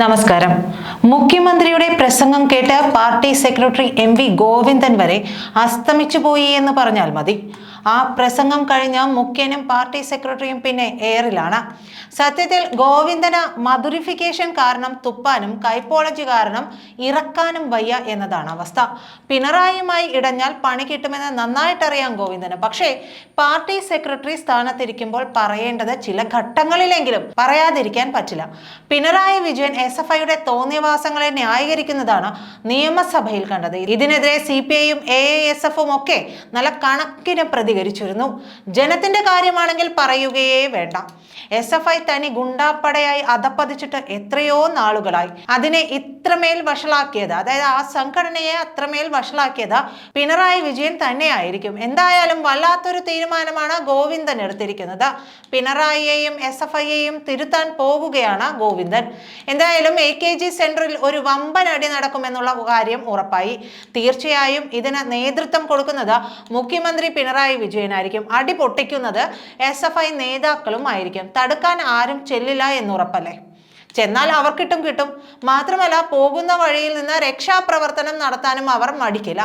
നമസ്കാരം. മുഖ്യമന്ത്രിയുടെ പ്രസംഗം കേട്ട് party secretary M V Govindan വരെ അസ്തമിച്ചു പോയി എന്ന് പറഞ്ഞാൽ മതി. ആ പ്രസംഗം കഴിഞ്ഞ മുഖ്യനും പാർട്ടി സെക്രട്ടറിയും പിന്നെ എയറിലാണ് സത്യത്തിൽ ഗോവിന്ദന മധുരിഫിക്കേഷൻ കാരണം തുപ്പാനും കൈപ്പോളജി കാരണം ഇറക്കാനും വയ്യ എന്നതാണ് അവസ്ഥ. പിണറായിയുമായി ഇടഞ്ഞാൽ പണി കിട്ടുമെന്ന് നന്നായിട്ടറിയാം ഗോവിന്ദന്. പക്ഷേ പാർട്ടി സെക്രട്ടറി സ്ഥാനത്തിരിക്കുമ്പോൾ പറയേണ്ടത് ചില ഘട്ടങ്ങളിലെങ്കിലും പറയാതിരിക്കാൻ പറ്റില്ല. പിണറായി വിജയൻ എസ് എഫ് ഐയുടെ തോന്നിയവാസങ്ങളെ ന്യായീകരിക്കുന്നതാണ് നിയമസഭയിൽ കണ്ടത്. ഇതിനെതിരെ സി പി ഐയും എ എസ് എഫും ഒക്കെ നല്ല കണക്കിന് പ്രതികരിച്ചിരുന്നു ജനത്തിന്റെ കാര്യമാണെങ്കിൽ പറയുകയേ വേണ്ട. എസ് എഫ് ഐ തനി ഗുണ്ടാപ്പടയായി അധപ്പതിച്ചിട്ട് എത്രയോ നാളുകളായി. അതിനെ ഇത്രമേൽ വഷളാക്കിയത് അതായത് ആ സംഘടനയെ അത്രമേൽ വഷളാക്കിയത് പിണറായി വിജയൻ തന്നെയായിരിക്കും. എന്തായാലും വല്ലാത്തൊരു തീരുമാനമാണ് ഗോവിന്ദൻ എടുത്തിരിക്കുന്നത്. പിണറായിയെയും എസ് എഫ് ഐയെയും തിരുത്താൻ പോവുകയാണ് ഗോവിന്ദൻ. എന്തായാലും എ കെ ജി സെന്ററിൽ ഒരു വമ്പൻ അടി നടക്കുമെന്നുള്ള കാര്യം ഉറപ്പായി. തീർച്ചയായും ഇതിന് നേതൃത്വം കൊടുക്കുന്നത് മുഖ്യമന്ത്രി പിണറായി വിജയനായിരിക്കും. അടി പൊട്ടിക്കുന്നത് എസ് എഫ് ഐ നേതാക്കളും ആയിരിക്കും തടുക്കാൻ ആരും ചെല്ലില്ല എന്നുറപ്പല്ലേ? ചെന്നാൽ അവർക്കിട്ടും കിട്ടും. മാത്രമല്ല പോകുന്ന വഴിയിൽ നിന്ന് രക്ഷാപ്രവർത്തനം നടത്താനും അവർ മടിക്കില്ല.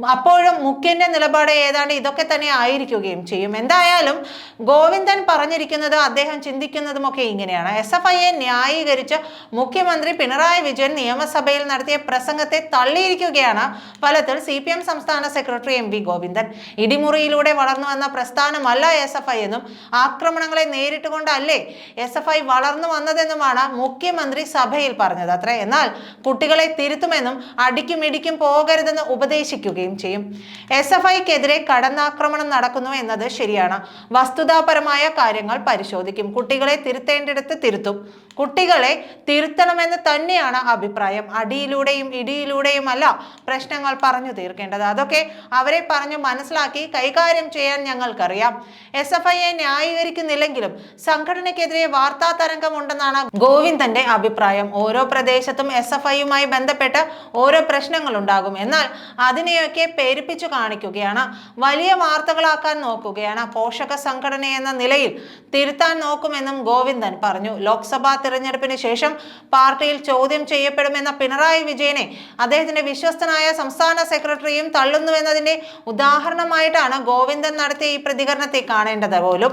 അപ്പോഴും മുഖ്യന്റെ നിലപാട് ഏതാണ്ട് ഇതൊക്കെ തന്നെ ആയിരിക്കുകയും ചെയ്യും. എന്തായാലും ഗോവിന്ദൻ പറഞ്ഞിരിക്കുന്നത് അദ്ദേഹം ചിന്തിക്കുന്നതുമൊക്കെ ഇങ്ങനെയാണ്. എസ് എഫ് ഐയെ ന്യായീകരിച്ച് മുഖ്യമന്ത്രി പിണറായി വിജയൻ നിയമസഭയിൽ നടത്തിയ പ്രസംഗത്തെ തള്ളിയിരിക്കുകയാണ് ഫലത്തിൽ സി പി എം സംസ്ഥാന സെക്രട്ടറി എം വി ഗോവിന്ദൻ. ഇടിമുറിയിലൂടെ വളർന്നു വന്ന പ്രസ്ഥാനമല്ല എസ് എഫ് ഐ എന്നും ആക്രമണങ്ങളെ നേരിട്ടുകൊണ്ടല്ലേ എസ് എഫ് ഐ വളർന്നു വന്നതെന്നുമാണ് മുഖ്യമന്ത്രി സഭയിൽ പറഞ്ഞത്. അത്ര. എന്നാൽ കുട്ടികളെ തിരുത്തുമെന്നും അടിക്കും ഇടിക്കും പോകരുതെന്ന് ഉപദേശിക്കുകയും ചെയ്യും. എസ് എഫ് ഐക്കെതിരെ കടന്നാക്രമണം നടക്കുന്നു എന്നത് ശരിയാണ്. വസ്തുതാപരമായ കാര്യങ്ങൾ പരിശോധിക്കും. കുട്ടികളെ തിരുത്തേണ്ടിടത്ത് തിരുത്തും. കുട്ടികളെ തിരുത്തണമെന്ന് തന്നെയാണ് അഭിപ്രായം. അടിയിലൂടെയും ഇടിയിലൂടെയും അല്ല പ്രശ്നങ്ങൾ പറഞ്ഞു തീർക്കേണ്ടത്. അതൊക്കെ അവരെ പറഞ്ഞു മനസ്സിലാക്കി കൈകാര്യം ചെയ്യാൻ ഞങ്ങൾക്കറിയാം. എസ് എഫ് ഐയെ ന്യായീകരിക്കുന്നില്ലെങ്കിലും സംഘടനയ്ക്കെതിരെ വാർത്താ തരംഗമുണ്ടെന്നാണ് ഗോവിന്ദന്റെ അഭിപ്രായം. ഓരോ പ്രദേശത്തും എസ് എഫ് ഐയുമായി ബന്ധപ്പെട്ട് ഓരോ പ്രശ്നങ്ങൾ ഉണ്ടാകും എന്നാൽ അതിനെയൊക്കെ പേരിപ്പിച്ചു കാണിക്കുകയാണ്. വലിയ വാർത്തകളാക്കാൻ നോക്കുകയാണ്. പോഷക സംഘടന എന്ന നിലയിൽ തിരുത്താൻ നോക്കുമെന്നും ഗോവിന്ദൻ പറഞ്ഞു. ലോക്സഭാ തിരഞ്ഞെടുപ്പിന് ശേഷം പാർട്ടിയിൽ ചോദ്യം ചെയ്യപ്പെടുമെന്ന പിണറായി വിജയനെ അദ്ദേഹത്തിന്റെ വിശ്വസ്തനായ സംസ്ഥാന സെക്രട്ടറിയും തള്ളുന്നുവെന്നതിന്റെ ഉദാഹരണമായിട്ടാണ് ഗോവിന്ദൻ നടത്തിയ ഈ പ്രതികരണത്തെ കാണേണ്ടത് പോലും.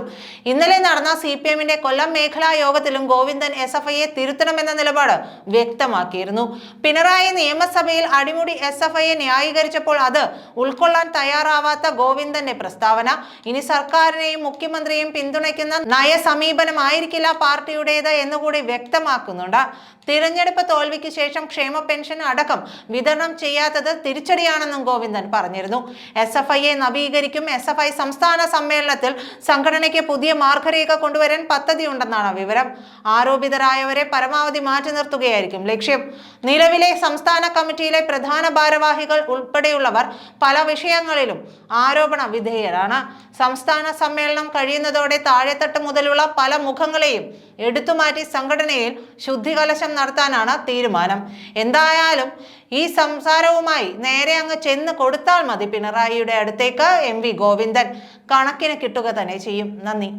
ഇന്നലെ നടന്ന സി പി എമ്മിന്റെ കൊല്ലം മേഖലാ യോഗത്തിലും ഗോവിന്ദൻ എസ് എഫ് ഐയെ തിരുത്തണമെന്ന നിലപാട് വ്യക്തമാക്കിയിരുന്നു. പിണറായി നിയമസഭയിൽ അടിമുടി എസ് എഫ് ഐയെ ന്യായീകരിച്ചപ്പോൾ അത് ഉൾക്കൊള്ളാൻ തയ്യാറാവാത്ത ഗോവിന്ദന്റെ പ്രസ്താവന. ഇനി സർക്കാരിനെയും മുഖ്യമന്ത്രിയെയും പിന്തുണയ്ക്കുന്ന നയസമീപനമായിരിക്കില്ല പാർട്ടിയുടേത് എന്നുകൂടി വ്യക്തമാക്കുന്നുണ്ട്. തിരഞ്ഞെടുപ്പ് തോൽവിക്ക് ശേഷം ക്ഷേമ പെൻഷൻ അടക്കം വിതരണം ചെയ്യാത്തത് തിരിച്ചടിയാണെന്നും ഗോവിന്ദൻ പറഞ്ഞിരുന്നു. എസ് എഫ് ഐയെ നവീകരിക്കും എസ് എഫ് ഐ സംസ്ഥാന സമ്മേളനത്തിൽ സംഘടനയ്ക്ക് പുതിയ മാർഗരേഖ കൊണ്ടുവരാൻ പദ്ധതിയുണ്ടെന്നാണ് വിവരം. ആരോപിതരായവരെ പരമാവധി മാറ്റി നിർത്തുകയായിരിക്കും ലക്ഷ്യം. നിലവിലെ സംസ്ഥാന കമ്മിറ്റിയിലെ പ്രധാന ഭാരവാഹികൾ ഉൾപ്പെടെയുള്ളവർ പല വിഷയങ്ങളിലും ആരോപണ വിധേയരാണ്. സംസ്ഥാന സമ്മേളനം കഴിയുന്നതോടെ താഴെത്തട്ട് മുതലുള്ള പല മുഖങ്ങളെയും എടുത്തുമാറ്റി സംഘടനയിൽ ശുദ്ധികലശം നടത്താനാണ് തീരുമാനം. എന്തായാലും ഈ സംസാരവുമായി നേരെ അങ്ങ് ചെന്ന് കൊടുത്താൽ മതി പിണറായിയുടെ അടുത്തേക്ക് എം വി ഗോവിന്ദൻ. കണക്കിന് കിട്ടുക തന്നെ ചെയ്യും. നന്ദി.